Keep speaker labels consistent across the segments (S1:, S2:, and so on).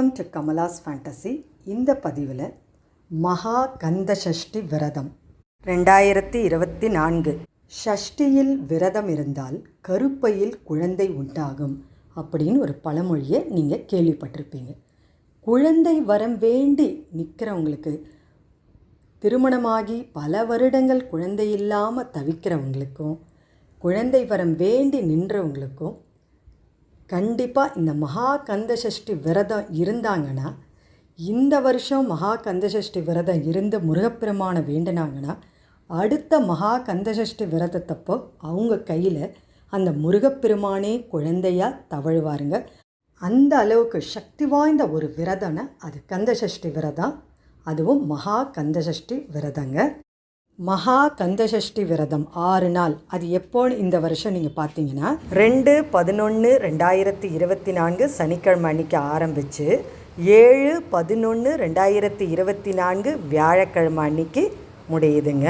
S1: Welcome to Kamala's fantasy இந்த பதிவில் மகா கந்த சஷ்டி விரதம். ரெண்டாயிரத்தி இருபத்தி நான்கு. ஷஷ்டியில் விரதம் இருந்தால் கருப்பையில் குழந்தை உண்டாகும் அப்படின்னு ஒரு பழமொழியை நீங்கள் கேள்விப்பட்டிருப்பீங்க. குழந்தை வரம் வேண்டி நிற்கிறவங்களுக்கு திருமணமாகி பல வருடங்கள் குழந்தை இல்லாமல் தவிக்கிறவங்களுக்கும் குழந்தை வரம் வேண்டி நின்றவங்களுக்கும் கண்டிப்பாக இந்த மகா கந்த சஷ்டி விரதம் இருந்தாங்கன்னா இந்த வருஷம் மகா கந்த சஷ்டி விரதம் இருந்து முருகப்பெருமானை வேண்டினாங்கன்னா அடுத்த மகா கந்த சஷ்டி விரதத்தப்போ அவங்க கையில் அந்த முருகப்பெருமானே குழந்தையாக தவழுவாருங்க. அந்த அளவுக்கு சக்தி வாய்ந்த ஒரு விரதம்னா அது கந்த சஷ்டி விரதம். அதுவும் மகா கந்த சஷ்டி விரதங்க. மகா கந்தசஷ்டி விரதம் ஆறு நாள். அது எப்போன்னு இந்த வருஷம் நீங்கள் பார்த்தீங்கன்னா ரெண்டு பதினொன்று ரெண்டாயிரத்தி இருபத்தி நான்கு சனிக்கிழமை அன்னைக்கு ஆரம்பித்து ஏழு பதினொன்று ரெண்டாயிரத்தி இருபத்தி நான்கு வியாழக்கிழமை அன்னைக்கு முடியுதுங்க.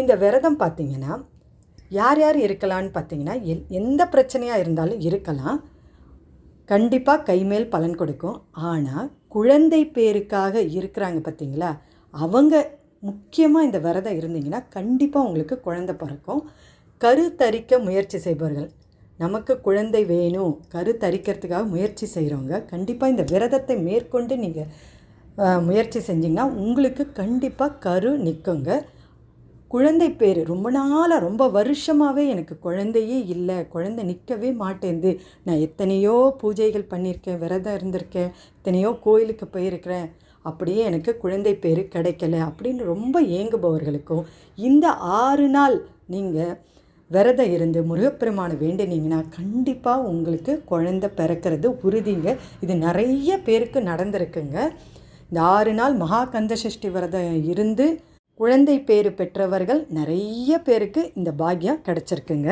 S1: இந்த விரதம் பார்த்தீங்கன்னா யார் யார் இருக்கலான்னு பார்த்தீங்கன்னா எல் எந்த பிரச்சனையாக இருந்தாலும் இருக்கலாம். கண்டிப்பாக கைமேல் பலன் கொடுக்கும். ஆனால் குழந்தை பேருக்காக இருக்கிறாங்க பார்த்தீங்களா அவங்க முக்கியமாக இந்த விரதம் இருந்தீங்கன்னா கண்டிப்பாக உங்களுக்கு குழந்தை பிறக்கும். கரு தரிக்க முயற்சி செய்பவர்கள். நமக்கு குழந்தை வேணும். கரு தரிக்கிறதுக்காக முயற்சி செய்கிறவங்க கண்டிப்பாக இந்த விரதத்தை மேற்கொண்டு நீங்கள் முயற்சி செஞ்சிங்கன்னா உங்களுக்கு கண்டிப்பாக கரு நிற்குங்க குழந்தை பேர் ரொம்ப நாளாக ரொம்ப வருஷமாகவே எனக்கு குழந்தையே இல்லை. குழந்தை நிற்கவே மாட்டேந்து நான் எத்தனையோ பூஜைகள் பண்ணியிருக்கேன் விரதம் இருந்திருக்கேன் எத்தனையோ கோயிலுக்கு போயிருக்கிறேன். அப்படியே எனக்கு குழந்தை பேர் கிடைக்கல அப்படின்னு ரொம்ப ஏங்குபவர்களுக்கும் இந்த ஆறு நாள் நீங்கள் விரதம் இருந்து முருகப்பெருமானை வேண்டினீங்கன்னா கண்டிப்பாக உங்களுக்கு குழந்த பிறக்கிறது உறுதிங்க. இது நிறைய பேருக்கு நடந்திருக்குங்க. இந்த ஆறு நாள் மகா கந்த சஷ்டி விரதம் இருந்து குழந்தை பேர் பெற்றவர்கள் நிறைய பேருக்கு இந்த பாக்கியம் கிடச்சிருக்குங்க.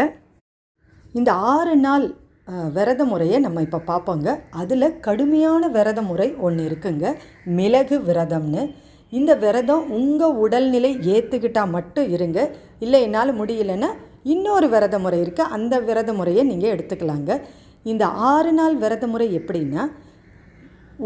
S1: இந்த ஆறு நாள் விரத முறையை நம்ம இப்போ பார்ப்போங்க. அதில் கடுமையான விரத முறை ஒன்று இருக்குங்க. மிளகு விரதம்னு. இந்த விரதம் உங்கள் உடல்நிலை ஏற்றுக்கிட்டால் மட்டும் இருங்க. இல்லை என்னால் முடியலன்னா இன்னொரு விரத முறை இருக்குது அந்த விரத முறையை நீங்கள் எடுத்துக்கலாங்க. இந்த ஆறு நாள் விரத முறை எப்படின்னா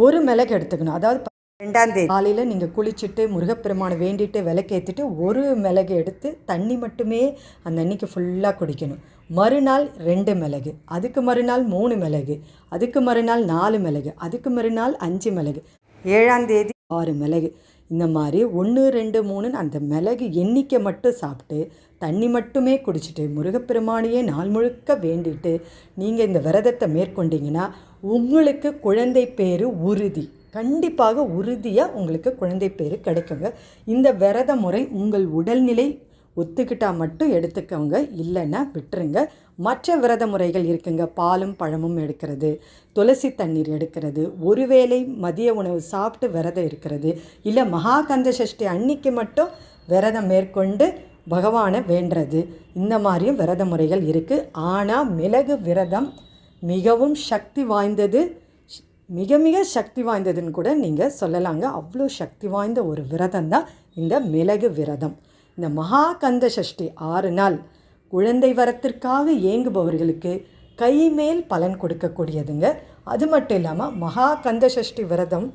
S1: ஒரு மிளகு எடுத்துக்கணும். அதாவது ரெண்டாம் தேதி. காலையில் நீங்கள் குளிச்சுட்டு முருகப்பெருமானை வேண்டிட்டு விளக்கேற்றிட்டு ஒரு மிளகு எடுத்து தண்ணி மட்டுமே அந்த அன்னைக்கு ஃபுல்லாக குடிக்கணும். மறுநாள் ரெண்டு மிளகு அதுக்கு மறுநாள் மூணு மிளகு அதுக்கு மறுநாள் நாலு மிளகு அதுக்கு மறுநாள் அஞ்சு மிளகு. ஏழாம் தேதி. ஆறு மிளகு. இந்த மாதிரி ஒன்று ரெண்டு மூணுன்னு அந்த மிளகு எண்ணிக்கை மட்டும் சாப்பிட்டு தண்ணி மட்டுமே குடிச்சிட்டு முருகப்பெருமானையே நாள் முழுக்க வேண்டிட்டு நீங்கள் இந்த விரதத்தை மேற்கொண்டீங்கன்னா உங்களுக்கு குழந்தை பேர் உறுதி. கண்டிப்பாக உறுதியாக உங்களுக்கு குழந்தை பேர் கிடைக்குங்க. இந்த விரத முறை உங்கள் உடல்நிலை ஒத்துக்கிட்டால் மட்டும் எடுத்துக்கோங்க. இல்லைன்னா விட்டுருங்க. மற்ற விரத முறைகள் இருக்குங்க. பாலும் பழமும் எடுக்கிறது. துளசி தண்ணீர் எடுக்கிறது. ஒருவேளை மதிய உணவு சாப்பிட்டு விரதம் இருக்கிறது. இல்லை மகாகந்த சஷ்டி அன்னைக்கு மட்டும் விரதம் மேற்கொண்டு பகவானை வேண்டுறது இந்த மாதிரியும் விரத முறைகள் இருக்குது ஆனால் மிளகு விரதம் மிகவும் சக்தி வாய்ந்தது. மிக மிக சக்தி வாய்ந்ததுன்னு கூட நீங்கள் சொல்லலாங்க. அவ்வளோ சக்தி வாய்ந்த ஒரு விரதம் தான் இந்த மிளகு விரதம். இந்த மகா கந்த சஷ்டி ஆறு நாள் குழந்தை வரத்திற்காக ஏங்குபவர்களுக்கு கை மேல் பலன் கொடுக்கக்கூடியதுங்க. அது மட்டும் இல்லாமல் மகா கந்த சஷ்டி விரதம்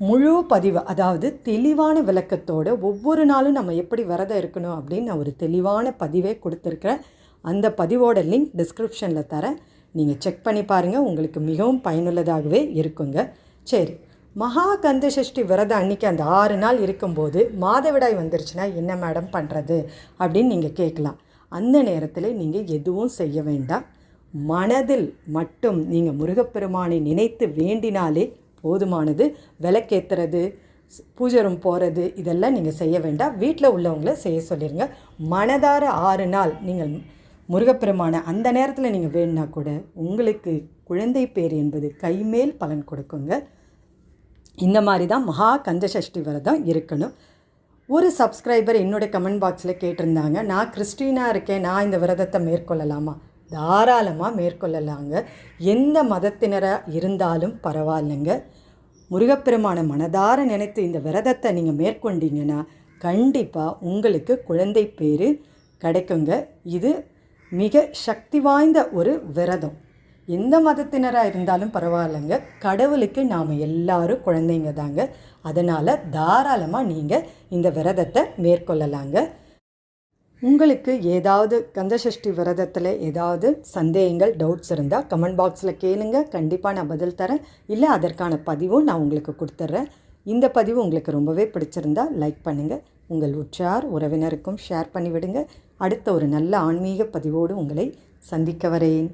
S1: முழு பதிவு அதாவது தெளிவான விளக்கத்தோடு ஒவ்வொரு நாளும் நம்ம எப்படி விரதம் இருக்கணும் அப்படின்னு நான் ஒரு தெளிவான பதிவே கொடுத்துருக்குறேன். அந்த பதிவோட லிங்க் டிஸ்கிரிப்ஷனில் தரேன். நீங்கள் செக் பண்ணி பாருங்கள் உங்களுக்கு மிகவும் பயனுள்ளதாகவே இருக்குங்க. சரி மகா கந்த சஷ்டி விரதம் அன்றைக்கி அந்த ஆறு நாள் இருக்கும்போது மாதவிடாய் வந்துருச்சுன்னா என்ன மேடம் பண்ணுறது அப்படின்னு நீங்கள் கேட்கலாம். அந்த நேரத்தில் நீங்கள் எதுவும் செய்ய வேண்டாம். மனதில் மட்டும் நீங்கள் முருகப்பெருமானை நினைத்து வேண்டினாலே போதுமானது. விளக்கேற்றுறது பூஜை ரூம் போகிறது இதெல்லாம் நீங்கள் செய்ய வேண்டாம். வீட்டில் உள்ளவங்கள செய்ய சொல்லிடுங்க மனதார ஆறு நாள் நீங்கள் முருகப்பெருமான அந்த நேரத்தில் நீங்கள் வேணுனா கூட உங்களுக்கு குழந்தை பேர் என்பது கைமேல் பலன் கொடுக்குங்க. இந்த மாதிரி தான் மகா கந்தசஷ்டி விரதம் இருக்கணும். ஒரு சப்ஸ்கிரைபர் என்னுடைய கமெண்ட் பாக்ஸில் கேட்டிருந்தாங்க நான் கிறிஸ்டினாக இருக்கேன் நான் இந்த விரதத்தை மேற்கொள்ளலாமா? தாராளமாக மேற்கொள்ளலாங்க. எந்த மதத்தினராக இருந்தாலும் பரவாயில்லைங்க. முருகப்பெருமான மனதார நினைத்து இந்த விரதத்தை நீங்கள் மேற்கொண்டீங்கன்னா கண்டிப்பாக உங்களுக்கு குழந்தை பேர் கிடைக்குங்க. இது மிக சக்தி வாய்ந்த ஒரு விரதம். எந்த மதத்தினராக இருந்தாலும் பரவாயில்லைங்க. கடவுளுக்கு நாம் எல்லாரும் குழந்தைங்க தாங்க. அதனால் தாராளமாக நீங்கள் இந்த விரதத்தை மேற்கொள்ளலாங்க. உங்களுக்கு ஏதாவது கந்தசஷ்டி விரதத்தில் ஏதாவது சந்தேகங்கள் டவுட்ஸ் இருந்தால் கமெண்ட் பாக்ஸில் கேளுங்க. கண்டிப்பாக நான் பதில் தரேன். இல்லை அதற்கான பதிவும் நான் உங்களுக்கு கொடுத்துட்றேன் இந்த பதிவு உங்களுக்கு ரொம்பவே பிடிச்சிருந்தா லைக் பண்ணுங்கள் உங்கள் உற்றார் உறவினருக்கும் ஷேர் பண்ணிவிடுங்க. அடுத்த ஒரு நல்ல ஆன்மீக பதிவோடு உங்களை சந்திக்க வரேன்.